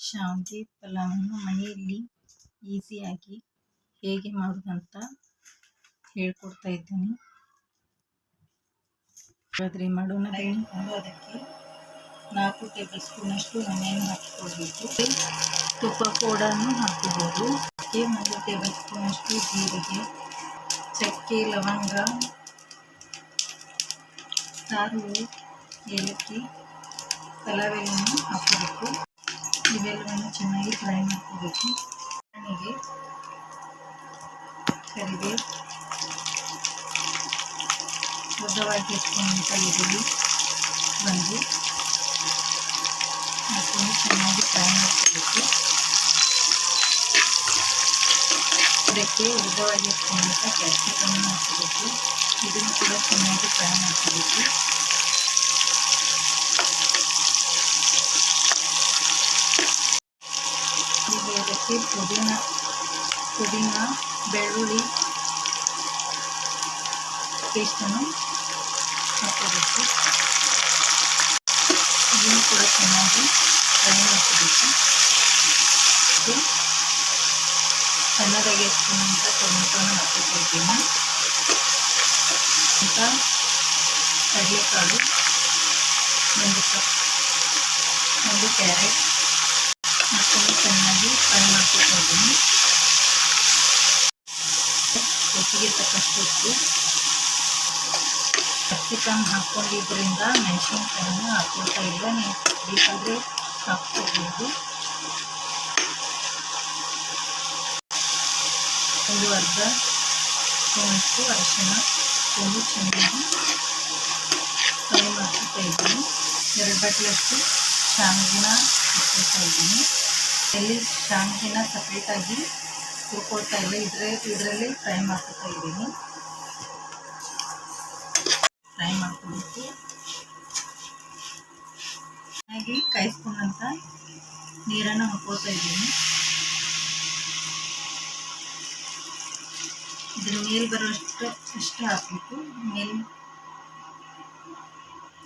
ಶಾವಿಗೆ ಪಲಾವನ್ನು ಮನೆಯಲ್ಲಿ ಈಸಿಯಾಗಿ ಹೇಗೆ ಮಾಡೋದಂತ ಹೇಳ್ಕೊಡ್ತಾ ಇದ್ದೀನಿ. ಆದರೆ ಮಾಡೋಣ ಬೇಳೆ ಅದಕ್ಕೆ ನಾಲ್ಕು ಟೇಬಲ್ ಸ್ಪೂನಷ್ಟು ಮನೆಯನ್ನು ಹಾಕಿಕೊಳ್ಬೇಕು ತುಪ್ಪ ಕೂಡ ಹಾಕಬಹುದು ಅದಕ್ಕೆ ಮೂರು ಟೇಬಲ್ ಸ್ಪೂನಷ್ಟು ಜೀರಿಗೆ, ಚಕ್ಕೆ, ಲವಂಗ, ಸಾರು, ಏಲಕ್ಕಿ ಪಲಾವೆಲ್ಲವನ್ನು ಹಾಕೋಬೇಕು ಇವೆಲ್ಲವನ್ನು ಚೆನ್ನಾಗಿ ಫ್ರೈ ಮಾಡ್ಕೋಬೇಕು ಎಣ್ಣೆಗೆ ಕರಿಬೇವು ಉದ್ದವಾಗಿ ಎತ್ಕೊಂಡಂಥ ಈರುಳ್ಳಿ ಒಂದು ಹಾಕೊಂಡು ಚೆನ್ನಾಗಿ ಫ್ರೈ ಮಾಡ್ಕೋಬೇಕು ಇದಕ್ಕೆ ಉದ್ದವಾಗಿ ಎತ್ಕೊಂಡಂಥ ಕ್ಯಾಪ್ಸಿಕಮ್ ಹಾಕೋಬೇಕು ಇದನ್ನು ಕೂಡ ಚೆನ್ನಾಗಿ ಫ್ರೈ ಮಾಡ್ಕೋಬೇಕು ಇದಕ್ಕೆ ಪುದೀನ ಪುದೀನ ಬೆಳ್ಳುಳ್ಳಿ ಪೇಸ್ಟನ್ನು ಹಾಕೋಬೇಕು ಇದನ್ನು ಕೂಡ ಚೆನ್ನಾಗಿ ಫ್ರೈ ಮಾಡ್ಕೋಬೇಕು ಇದು ಸಣ್ಣದಾಗಿ ಹಚ್ಕೊಂಡಂಥ ಟೊಮೆಟೊನ ಹಾಕಿಕೊಳ್ತೀನಿ ಅಂತ ಕಡಲೆಕಾಳು ಒಂದು ಕಪ್ ಒಂದು ಕ್ಯಾರೆಟ್ ಚೆನ್ನಾಗಿ ಫ್ರೈ ಮಾಡ್ಕೊಳ್ತೀನಿ ರುಚಿಗೆ ತಕ್ಕಷ್ಟು ಉಪ್ಪು ಕ್ಯಾಪ್ಸಿಕಮ್ ಹಾಕ್ಕೊಂಡಿದ್ದರಿಂದ ಮೆಣಸಿನ್ಕಾಯಿನ ಹಾಕ್ಕೊಳ್ತಾ ಇಲ್ಲ ನೀವು ಬೇಕಾದರೆ ಹಾಕ್ಕೋಬೋದು ಒಂದು ಅರ್ಧ ಸ್ಪೂನಷ್ಟು ಅರಿಶಿನ ಒಂದು ಚೆನ್ನಾಗಿ ಫ್ರೈ ಮಾಡ್ಕೊಳ್ತಾ ಇದ್ದೀನಿ ಎರಡು ಬಟ್ಲಷ್ಟು ಶಾವಿಗೆನ ಹಾಕ್ಕೊಳ್ತಾ ಇದ್ದೀನಿ ಎಲ್ಲಿ ಶಾಂತಿನ ಸಪ್ರೇಟಾಗಿ ಹುರ್ಕೊಳ್ತಾ ಇಲ್ಲ. ಇದ್ರೆ ಇದರಲ್ಲಿ ಫ್ರೈ ಮಾಡ್ಕೊತಾ ಇದ್ದೀನಿ. ಫ್ರೈ ಮಾಡ್ಕೊಬೇಕು ಚೆನ್ನಾಗಿ ಕಾಯಿಸ್ಕೊಂಡಂತ ನೀರನ್ನು ಹಾಕೋತಾ ಇದ್ದೀನಿ. ಇದ್ರ ಮೇಲೆ ಬರೋಷ್ಟು ಅಷ್ಟು ಹಾಕಬೇಕು. ಮೇಲೆ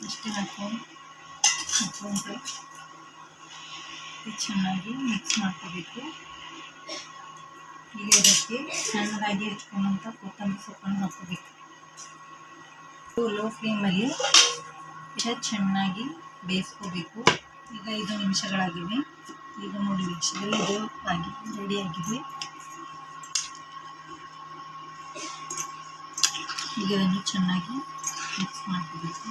ಅಷ್ಟೇ ಹಾಕೊಂಡು ಹಾಕ್ಕೊಂಡು. ಚೆನ್ನಾಗಿ ಮಿಕ್ಸ್ ಮಾಡ್ಕೋಬೇಕು. ಈಗ ಇದಕ್ಕೆ ಸಣ್ಣದಾಗಿ ಹೆಚ್ಕೊಂಡಂಥ ಕೊತ್ತಂಬರಿ ಸೊಪ್ಪನ್ನು ಹಾಕೋಬೇಕು ಲೋ ಫ್ಲೇಮಲ್ಲಿ ಚೆನ್ನಾಗಿ ಬೇಯಿಸ್ಕೋಬೇಕು. ಈಗ ಐದು ನಿಮಿಷಗಳಾಗಿವೆ. ಈಗ ನೋಡಿ ನಿಮಿಷದಲ್ಲಿ ಇದು ಆಗಿ ರೆಡಿಯಾಗಿದೆ ಈಗ ಇದನ್ನು ಚೆನ್ನಾಗಿ ಮಿಕ್ಸ್ ಮಾಡ್ಕೋಬೇಕು.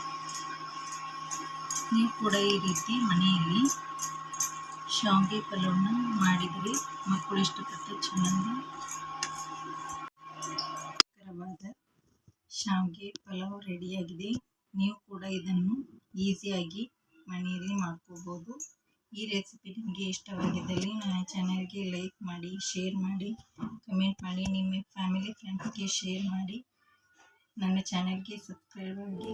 ನೀವು ಕೂಡ ಈ ರೀತಿ ಮನೆಯಲ್ಲಿ ಶಾವಿಗೆ ಪಲ್ಯವನ್ನು ಮಾಡಿದ್ರಿ. ಮಕ್ಕಳು ಇಷ್ಟಪಟ್ಟು ಚೆನ್ನಾಗಿ ಶಾವಿಗೆ ಪಲಾವ್ ರೆಡಿಯಾಗಿದೆ ನೀವು ಕೂಡ ಇದನ್ನು ಈಸಿಯಾಗಿ ಮನೆಯಲ್ಲಿ ಮಾಡ್ಕೋಬೋದು. ಈ ರೆಸಿಪಿ ನಿಮಗೆ ಇಷ್ಟವಾಗಿದ್ದಲ್ಲಿ ನನ್ನ ಚಾನಲ್ಗೆ ಲೈಕ್ ಮಾಡಿ ಶೇರ್ ಮಾಡಿ ಕಮೆಂಟ್ ಮಾಡಿ, ನಿಮ್ಮ ಫ್ಯಾಮಿಲಿ ಫ್ರೆಂಡ್ಸ್ಗೆ ಶೇರ್ ಮಾಡಿ. ನನ್ನ ಚಾನಲ್ಗೆ ಸಬ್ಸ್ಕ್ರೈಬ್ ಆಗಿ.